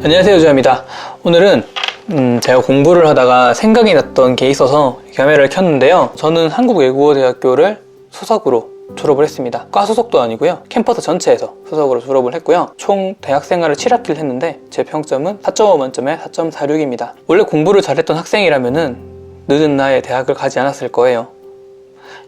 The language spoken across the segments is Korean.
안녕하세요 주아입니다. 오늘은 음, 제가 공부를 하다가 생각이 났던 게 있어서 카메라를 켰는데요. 저는 한국외국어대학교를 수석으로 졸업을 했습니다. 과 수석도 아니고요. 캠퍼스 전체에서 수석으로 졸업을 했고요. 총 대학생활을 7학기를 했는데 제 평점은 4.5 만점에 4.46입니다. 원래 공부를 잘했던 학생이라면 은 늦은 나이에 대학을 가지 않았을 거예요.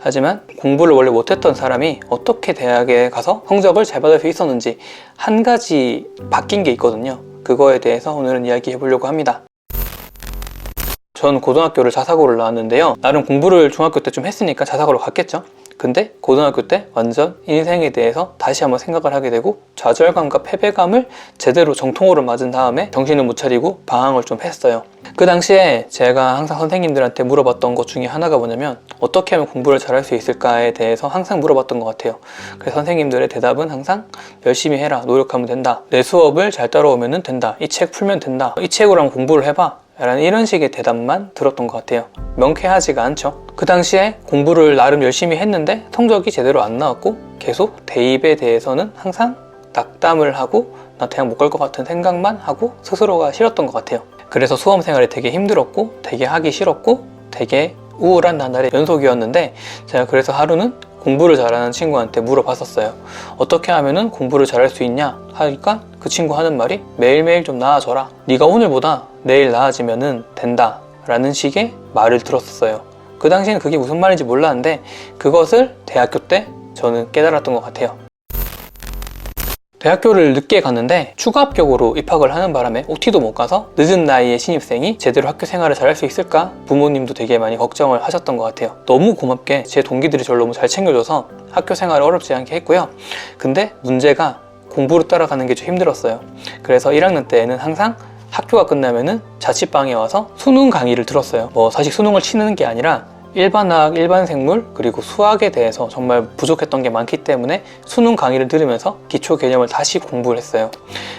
하지만 공부를 원래 못했던 사람이 어떻게 대학에 가서 성적을 잘 받을 수 있었는지 한 가지 바뀐 게 있거든요. 그거에 대해서 오늘은 이야기해 보려고 합니다. 전 고등학교를 자사고를 나왔는데요. 나름 공부를 중학교 때 좀 했으니까 자사고로 갔겠죠. 근데 고등학교 때 완전 인생에 대해서 다시 한번 생각을 하게 되고 좌절감과 패배감을 제대로 정통으로 맞은 다음에 정신을 못 차리고 방황을 좀 했어요. 그 당시에 제가 항상 선생님들한테 물어봤던 것 중에 하나가 뭐냐면 어떻게 하면 공부를 잘할 수 있을까에 대해서 항상 물어봤던 것 같아요. 그래서 선생님들의 대답은 항상 열심히 해라, 노력하면 된다. 내 수업을 잘 따라오면 된다. 이 책 풀면 된다. 이 책으로 한번 공부를 해봐. 라는 이런 식의 대답만 들었던 것 같아요. 명쾌하지가 않죠. 그 당시에 공부를 나름 열심히 했는데 성적이 제대로 안 나왔고 계속 대입에 대해서는 항상 낙담을 하고 나 대학 못 갈 것 같은 생각만 하고 스스로가 싫었던 것 같아요. 그래서 수험 생활이 되게 힘들었고 되게 하기 싫었고 되게 우울한 나날의 연속이었는데 제가 그래서 하루는 공부를 잘하는 친구한테 물어봤었어요. 어떻게 하면은 공부를 잘할 수 있냐 하니까 그 친구 하는 말이 매일매일 좀 나아져라. 네가 오늘보다 내일 나아지면은 된다. 라는 식의 말을 들었었어요. 그 당시에는 그게 무슨 말인지 몰랐는데 그것을 대학교 때 저는 깨달았던 것 같아요. 대학교를 늦게 갔는데 추가 합격으로 입학을 하는 바람에 OT도 못 가서 늦은 나이에 신입생이 제대로 학교 생활을 잘할 수 있을까 부모님도 되게 많이 걱정을 하셨던 것 같아요. 너무 고맙게 제 동기들이 저를 너무 잘 챙겨줘서 학교 생활을 어렵지 않게 했고요. 근데 문제가 공부로 따라가는 게 좀 힘들었어요. 그래서 1학년 때에는 항상 학교가 끝나면은 자취방에 와서 수능 강의를 들었어요. 뭐 사실 수능을 치는 게 아니라 일반학, 일반생물, 그리고 수학에 대해서 정말 부족했던 게 많기 때문에 수능 강의를 들으면서 기초 개념을 다시 공부를 했어요.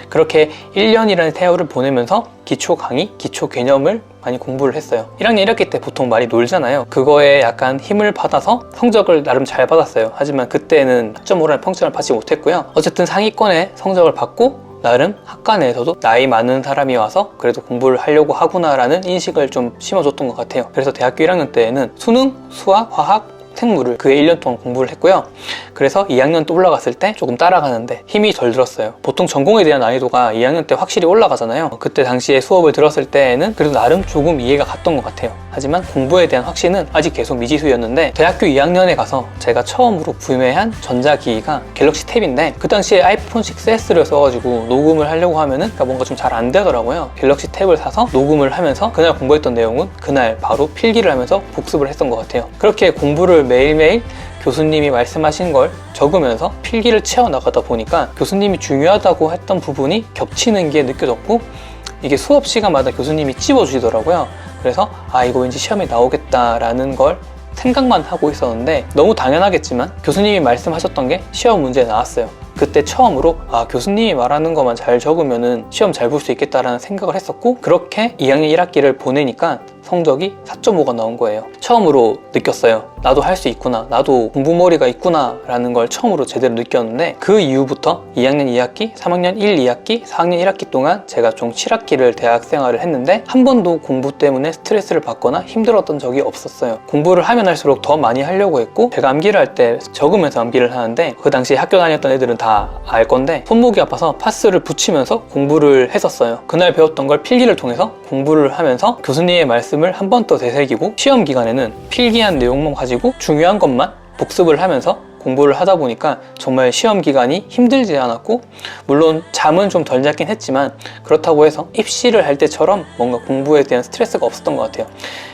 그렇게 1년이라는 세월을 보내면서 기초 강의, 기초 개념을 많이 공부를 했어요. 1학년 1학기 때 보통 많이 놀잖아요. 그거에 약간 힘을 받아서 성적을 나름 잘 받았어요. 하지만 그때는 4.5라는 평점을 받지 못했고요. 어쨌든 상위권의 성적을 받고 나름 학과 내에서도 나이 많은 사람이 와서 그래도 공부를 하려고 하구나라는 인식을 좀 심어줬던 것 같아요. 그래서 대학교 1학년 때에는 수능, 수학, 화학, 생물을 그에 1년 동안 공부를 했고요. 그래서 2학년 또 올라갔을 때 조금 따라가는데 힘이 덜 들었어요. 보통 전공에 대한 난이도가 2학년 때 확실히 올라가잖아요. 그때 당시에 수업을 들었을 때에는 그래도 나름 조금 이해가 갔던 것 같아요. 하지만 공부에 대한 확신은 아직 계속 미지수였는데 대학교 2학년에 가서 제가 처음으로 구매한 전자기기가 갤럭시 탭인데 그 당시에 아이폰 6S를 써가지고 녹음을 하려고 하면은 그러니까 뭔가 좀 잘 안 되더라고요. 갤럭시 탭을 사서 녹음을 하면서 그날 공부했던 내용은 그날 바로 필기를 하면서 복습을 했던 것 같아요. 그렇게 공부를 매일매일 교수님이 말씀하신 걸 적으면서 필기를 채워나가다 보니까 교수님이 중요하다고 했던 부분이 겹치는 게 느껴졌고 이게 수업 시간마다 교수님이 찝어주시더라고요. 그래서 아 이거 왠지 시험에 나오겠다라는 걸 생각만 하고 있었는데 너무 당연하겠지만 교수님이 말씀하셨던 게 시험 문제에 나왔어요. 그때 처음으로 아 교수님이 말하는 것만 잘 적으면은 시험 잘 볼 수 있겠다라는 생각을 했었고 그렇게 2학년 1학기를 보내니까 성적이 4.5가 나온 거예요. 처음으로 느꼈어요. 나도 할 수 있구나. 나도 공부머리가 있구나. 라는 걸 처음으로 제대로 느꼈는데 그 이후부터 2학년 2학기, 3학년 1, 2학기, 4학년 1학기 동안 제가 총 7학기를 대학 생활을 했는데 한 번도 공부 때문에 스트레스를 받거나 힘들었던 적이 없었어요. 공부를 하면 할수록 더 많이 하려고 했고 제가 암기를 할 때 적으면서 암기를 하는데 그 당시에 학교 다녔던 애들은 다 알 건데 손목이 아파서 파스를 붙이면서 공부를 했었어요. 그날 배웠던 걸 필기를 통해서 공부를 하면서 교수님의 말씀 을 한 번 더 되새기고 시험 기간에는 필기한 내용만 가지고 중요한 것만 복습을 하면서 공부를 하다 보니까 정말 시험 기간이 힘들지 않았고 물론 잠은 좀 덜 잤긴 했지만 그렇다고 해서 입시를 할 때처럼 뭔가 공부에 대한 스트레스가 없었던 것 같아요.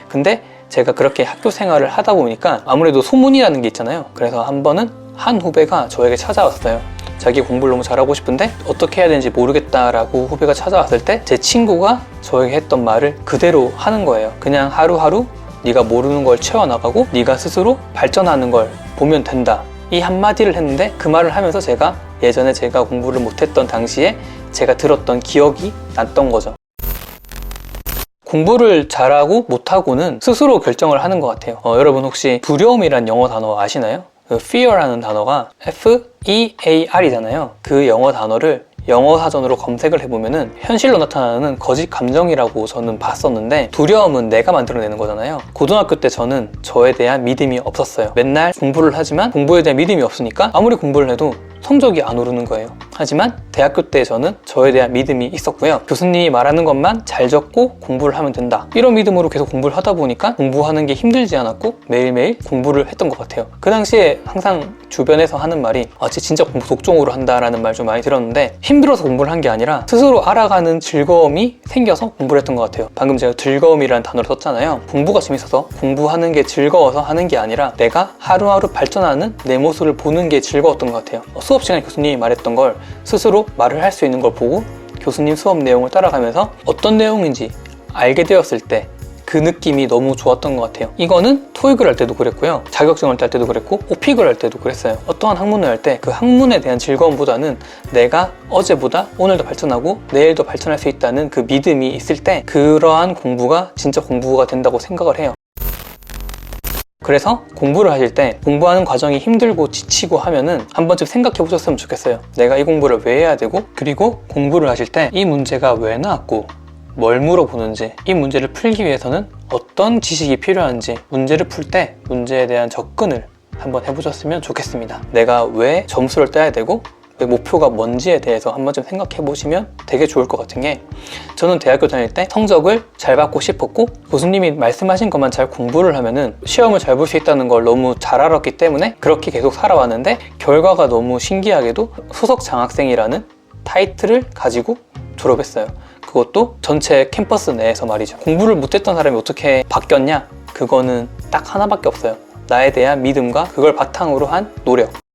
근데 제가 그렇게 학교 생활을 하다 보니까 아무래도 소문이라는 게 있잖아요. 그래서 한 번은 한 후배가 저에게 찾아왔어요. 자기 공부를 너무 잘하고 싶은데 어떻게 해야 되는지 모르겠다라고 후배가 찾아왔을 때 제 친구가 저에게 했던 말을 그대로 하는 거예요. 그냥 하루하루 네가 모르는 걸 채워나가고 네가 스스로 발전하는 걸 보면 된다. 이 한마디를 했는데 그 말을 하면서 제가 예전에 제가 공부를 못했던 당시에 제가 들었던 기억이 났던 거죠. 공부를 잘하고 못하고는 스스로 결정을 하는 것 같아요. 어, 여러분 혹시 두려움이란 영어 단어 아시나요? 그 fear라는 단어가 F-E-A-R이잖아요. 그 영어 단어를 영어 사전으로 검색을 해보면은 현실로 나타나는 거짓 감정이라고 저는 봤었는데 두려움은 내가 만들어내는 거잖아요. 고등학교 때 저는 저에 대한 믿음이 없었어요. 맨날 공부를 하지만 공부에 대한 믿음이 없으니까 아무리 공부를 해도 성적이 안 오르는 거예요. 하지만 대학교 때 저는 저에 대한 믿음이 있었고요. 교수님이 말하는 것만 잘 적고 공부를 하면 된다. 이런 믿음으로 계속 공부를 하다 보니까 공부하는 게 힘들지 않았고 매일매일 공부를 했던 것 같아요. 그 당시에 항상 주변에서 하는 말이 아, 쟤 진짜 공부 독종으로 한다라는 말 좀 많이 들었는데 힘들어서 공부를 한 게 아니라 스스로 알아가는 즐거움이 생겨서 공부를 했던 것 같아요. 방금 제가 즐거움이라는 단어를 썼잖아요. 공부가 재밌어서 공부하는 게 즐거워서 하는 게 아니라 내가 하루하루 발전하는 내 모습을 보는 게 즐거웠던 것 같아요. 어, 수업 시간에 교수님이 말했던 걸 스스로 말을 할 수 있는 걸 보고 교수님 수업 내용을 따라가면서 어떤 내용인지 알게 되었을 때 그 느낌이 너무 좋았던 것 같아요. 이거는 토익을 할 때도 그랬고요. 자격증을 딸 때도 그랬고, 오픽을 할 때도 그랬어요. 어떠한 학문을 할 때 그 학문에 대한 즐거움보다는 내가 어제보다 오늘도 발전하고 내일도 발전할 수 있다는 그 믿음이 있을 때 그러한 공부가 진짜 공부가 된다고 생각을 해요. 그래서 공부를 하실 때 공부하는 과정이 힘들고 지치고 하면은 한 번쯤 생각해 보셨으면 좋겠어요. 내가 이 공부를 왜 해야 되고 그리고 공부를 하실 때 이 문제가 왜 나왔고 뭘 물어보는지 이 문제를 풀기 위해서는 어떤 지식이 필요한지 문제를 풀 때 문제에 대한 접근을 한번 해보셨으면 좋겠습니다. 내가 왜 점수를 따야 되고 내 목표가 뭔지에 대해서 한 번쯤 생각해 보시면 되게 좋을 것 같은 게 저는 대학교 다닐 때 성적을 잘 받고 싶었고 교수님이 말씀하신 것만 잘 공부를 하면은 시험을 잘 볼 수 있다는 걸 너무 잘 알았기 때문에 그렇게 계속 살아왔는데 결과가 너무 신기하게도 소속 장학생이라는 타이틀을 가지고 졸업했어요. 그것도 전체 캠퍼스 내에서 말이죠. 공부를 못했던 사람이 어떻게 바뀌었냐? 그거는 딱 하나밖에 없어요. 나에 대한 믿음과 그걸 바탕으로 한 노력.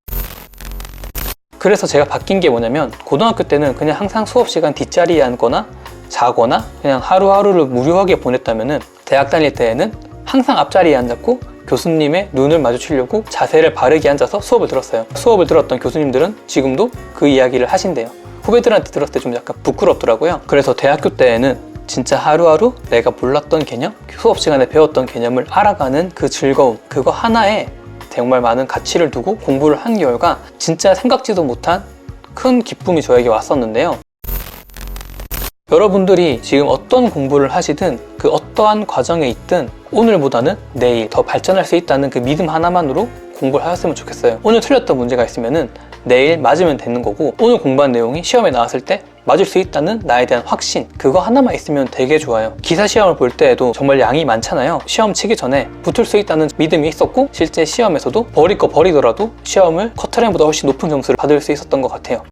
그래서 제가 바뀐 게 뭐냐면 고등학교 때는 그냥 항상 수업 시간 뒷자리에 앉거나 자거나 그냥 하루하루를 무료하게 보냈다면은 대학 다닐 때에는 항상 앞자리에 앉았고 교수님의 눈을 마주치려고 자세를 바르게 앉아서 수업을 들었어요. 수업을 들었던 교수님들은 지금도 그 이야기를 하신대요. 후배들한테 들었을 때 좀 약간 부끄럽더라고요. 그래서 대학교 때에는 진짜 하루하루 내가 몰랐던 개념, 수업 시간에 배웠던 개념을 알아가는 그 즐거움, 그거 하나에 정말 많은 가치를 두고 공부를 한 결과 진짜 생각지도 못한 큰 기쁨이 저에게 왔었는데요. 여러분들이 지금 어떤 공부를 하시든 그 어떠한 과정에 있든 오늘보다는 내일 더 발전할 수 있다는 그 믿음 하나만으로 공부를 하셨으면 좋겠어요. 오늘 틀렸던 문제가 있으면은 내일 맞으면 되는 거고 오늘 공부한 내용이 시험에 나왔을 때 맞을 수 있다는 나에 대한 확신 그거 하나만 있으면 되게 좋아요. 기사 시험을 볼 때에도 정말 양이 많잖아요. 시험 치기 전에 붙을 수 있다는 믿음이 있었고 실제 시험에서도 버릴 거 버리더라도 시험을 커트라인보다 훨씬 높은 점수를 받을 수 있었던 것 같아요.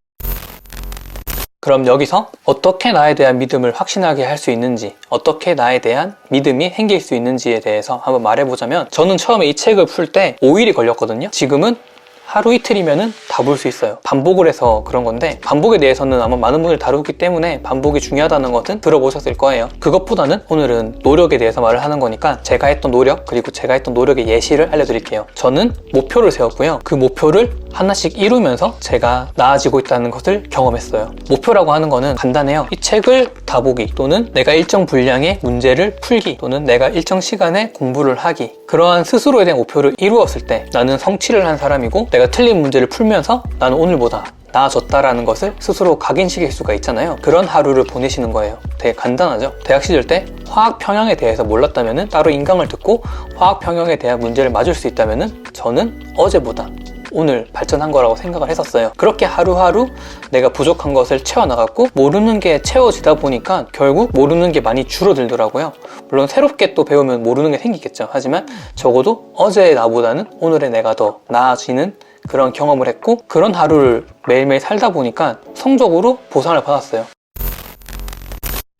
그럼 여기서 어떻게 나에 대한 믿음을 확신하게 할 수 있는지, 어떻게 나에 대한 믿음이 생길 수 있는지에 대해서 한번 말해보자면, 저는 처음에 이 책을 풀 때 5일이 걸렸거든요. 지금은 하루 이틀이면은 다볼수 있어요. 반복을 해서 그런 건데 반복에 대해서는 아마 많은 분들이 다루기 때문에 반복이 중요하다는 것은 들어보셨을 거예요. 그것보다는 오늘은 노력에 대해서 말을 하는 거니까 제가 했던 노력 그리고 제가 했던 노력의 예시를 알려드릴게요. 저는 목표를 세웠고요. 그 목표를 하나씩 이루면서 제가 나아지고 있다는 것을 경험했어요. 목표라고 하는 거는 간단해요. 이 책을 다 보기 또는 내가 일정 분량의 문제를 풀기 또는 내가 일정 시간에 공부를 하기 그러한 스스로에 대한 목표를 이루었을 때 나는 성취를 한 사람이고 내가 틀린 문제를 풀면서 나는 오늘보다 나아졌다라는 것을 스스로 각인시킬 수가 있잖아요. 그런 하루를 보내시는 거예요. 되게 간단하죠? 대학 시절 때 화학 평형에 대해서 몰랐다면 따로 인강을 듣고 화학 평형에 대한 문제를 맞을 수 있다면 저는 어제보다 오늘 발전한 거라고 생각을 했었어요. 그렇게 하루하루 내가 부족한 것을 채워나갔고 모르는 게 채워지다 보니까 결국 모르는 게 많이 줄어들더라고요. 물론 새롭게 또 배우면 모르는 게 생기겠죠. 하지만 적어도 어제의 나보다는 오늘의 내가 더 나아지는 그런 경험을 했고 그런 하루를 매일매일 살다 보니까 성적으로 보상을 받았어요.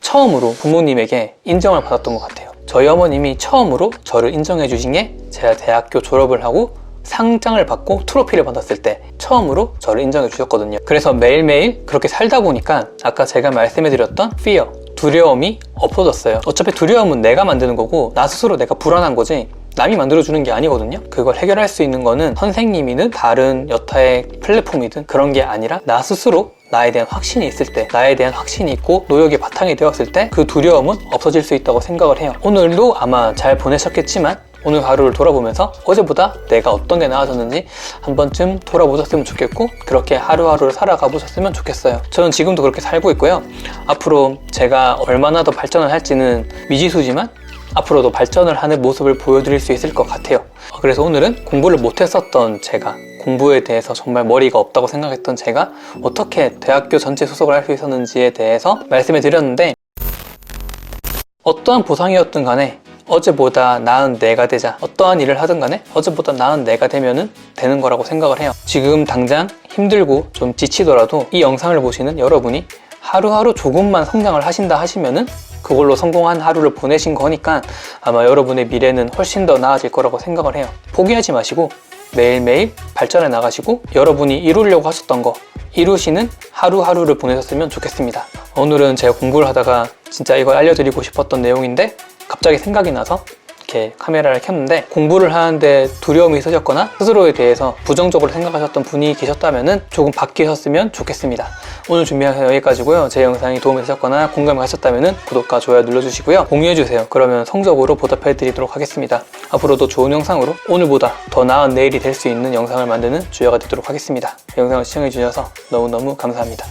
처음으로 부모님에게 인정을 받았던 것 같아요. 저희 어머님이 처음으로 저를 인정해 주신 게 제가 대학교 졸업을 하고 상장을 받고 트로피를 받았을 때 처음으로 저를 인정해 주셨거든요. 그래서 매일매일 그렇게 살다 보니까 아까 제가 말씀해 드렸던 fear, 두려움이 없어졌어요. 어차피 두려움은 내가 만드는 거고 나 스스로 내가 불안한 거지 남이 만들어주는 게 아니거든요. 그걸 해결할 수 있는 거는 선생님이든 다른 여타의 플랫폼이든 그런 게 아니라 나 스스로 나에 대한 확신이 있을 때, 나에 대한 확신이 있고 노력이 바탕이 되었을 때 그 두려움은 없어질 수 있다고 생각을 해요. 오늘도 아마 잘 보내셨겠지만 오늘 하루를 돌아보면서 어제보다 내가 어떤 게 나아졌는지 한 번쯤 돌아보셨으면 좋겠고 그렇게 하루하루를 살아가 보셨으면 좋겠어요. 저는 지금도 그렇게 살고 있고요. 앞으로 제가 얼마나 더 발전을 할지는 미지수지만 앞으로도 발전을 하는 모습을 보여드릴 수 있을 것 같아요. 그래서 오늘은 공부를 못했었던 제가, 공부에 대해서 정말 머리가 없다고 생각했던 제가 어떻게 대학교 전체 수석을 할 수 있었는지에 대해서 말씀해 드렸는데 어떠한 보상이었든 간에 어제보다 나은 내가 되자. 어떠한 일을 하든 간에 어제보다 나은 내가 되면은 되는 거라고 생각을 해요. 지금 당장 힘들고 좀 지치더라도 이 영상을 보시는 여러분이 하루하루 조금만 성장을 하신다 하시면은 그걸로 성공한 하루를 보내신 거니까 아마 여러분의 미래는 훨씬 더 나아질 거라고 생각을 해요. 포기하지 마시고 매일매일 발전해 나가시고 여러분이 이루려고 하셨던 거 이루시는 하루하루를 보내셨으면 좋겠습니다. 오늘은 제가 공부를 하다가 진짜 이걸 알려드리고 싶었던 내용인데 갑자기 생각이 나서 이렇게 카메라를 켰는데 공부를 하는데 두려움이 있으셨거나 스스로에 대해서 부정적으로 생각하셨던 분이 계셨다면 조금 바뀌셨으면 좋겠습니다. 오늘 준비한 건 여기까지고요. 제 영상이 도움이 되셨거나 공감이 가셨다면 구독과 좋아요 눌러주시고요. 공유해주세요. 그러면 성적으로 보답해드리도록 하겠습니다. 앞으로도 좋은 영상으로 오늘보다 더 나은 내일이 될 수 있는 영상을 만드는 주여가 되도록 하겠습니다. 영상을 시청해주셔서 너무너무 감사합니다.